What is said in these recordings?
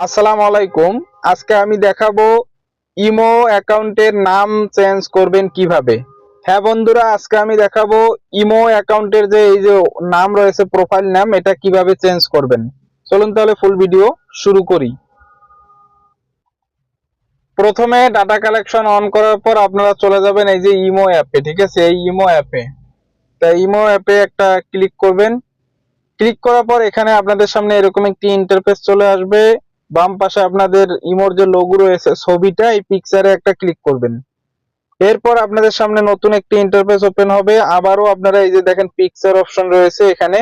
আসসালামু আলাইকুম। আজকে আমি দেখাবো ইমো অ্যাকাউন্টের নাম চেঞ্জ করবেন কীভাবে। হ্যাঁ বন্ধুরা, আজকে আমি দেখাবো ইমো অ্যাকাউন্টের যে এই যে নাম রয়েছে, প্রোফাইল নাম, এটা কীভাবে চেঞ্জ করবেন। চলুন তাহলে ফুল ভিডিও শুরু করি। প্রথমে ডাটা কালেকশন অন করার পর আপনারা চলে যাবেন এই যে ইমো অ্যাপে, ঠিক আছে? এই ইমো অ্যাপে। তা ইমো অ্যাপে একটা ক্লিক করবেন। ক্লিক করার পর এখানে আপনাদের সামনে এরকম একটি ইন্টারফেস চলে আসবে। বাম পাশে আপনাদের ইমোর যে লোগো রয়েছে, ছবিটা এই পিকচারে একটা ক্লিক করবেন। এরপর আপনাদের সামনে নতুন একটি ইন্টারফেস ওপেন হবে। আবারও আপনারা এই যে দেখেন পিকচার অপশন রয়েছে এখানে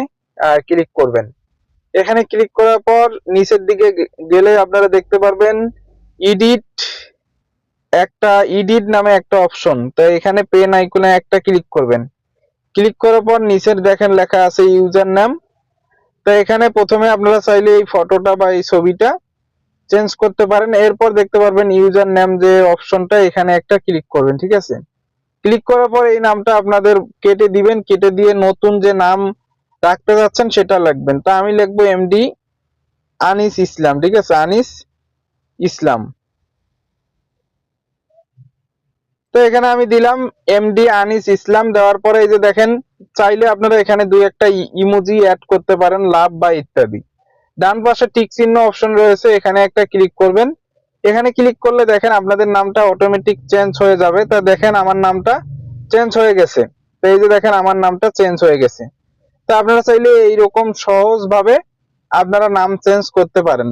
ক্লিক করবেন। এখানে ক্লিক করার পর নিচের দিকে গেলে আপনারা দেখতে পারবেন ইডিট একটা ইডিট নামে একটা অপশন তো এখানে পেন আইকনে একটা ক্লিক করবেন। ক্লিক করার পর নিচের দেখেন লেখা আছে ইউজার নাম তো এখানে প্রথমে আপনারা চাইলে এই ফটোটা বা এই ছবিটা চেঞ্জ করতে পারেন। এরপর দেখতে পারবেন ইউজার নেম যে অপশনটা এখানে একটা ক্লিক করবেন, ঠিক আছে? ক্লিক করার পর এই নামটা আপনাদের কেটে দিবেন। কেটে দিয়ে নতুন যে নাম রাখতে যাচ্ছেন, সেটা লিখবেন। তা আমি লিখব এমডি আনিস ইসলাম, ঠিক আছে? আনিস ইসলাম। তো এখানে আমি দিলাম এমডি আনিস ইসলাম। দেওয়ার পরে এই যে দেখেন, চাইলে আপনারা এখানে দুই একটা ইমোজি অ্যাড করতে পারেন, লাভ বা ইত্যাদি। ডান পাশে টিক চিহ্ন অপশন রয়েছে, এখানে একটা ক্লিক করবেন। এখানে ক্লিক করলে দেখেন আপনাদের নামটা অটোমেটিক চেঞ্জ হয়ে যাবে। তা দেখেন আমার নামটা চেঞ্জ হয়ে গেছে। তো এই যে দেখেন আমার নামটা চেঞ্জ হয়ে গেছে। তো আপনারা চাইলে এইরকম সহজভাবে আপনারা নাম চেঞ্জ করতে পারেন।